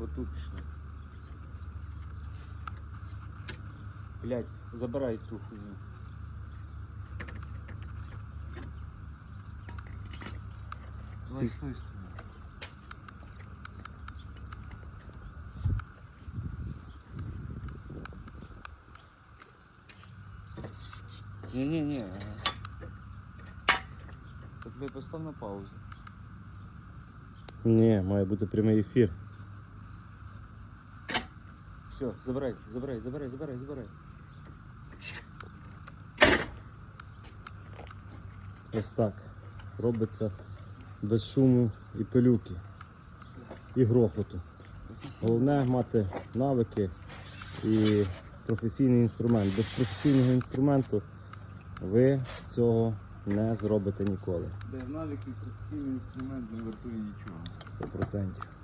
тут пішли. Блять, забирай ту хуйню. Давай Всі- з тої сторони. Ні-ні-ні. Так ви постав на паузу. Ні, має бути прямий ефір. Все, забирай, забирай, забирай, забирай, забирай. Ось так. Робиться без шуму і пилюки. І грохоту. Головне мати навики і професійний інструмент. Без професійного інструменту ви цього не зробите ніколи. Без навиків професійний інструмент не вартує нічого. 100%.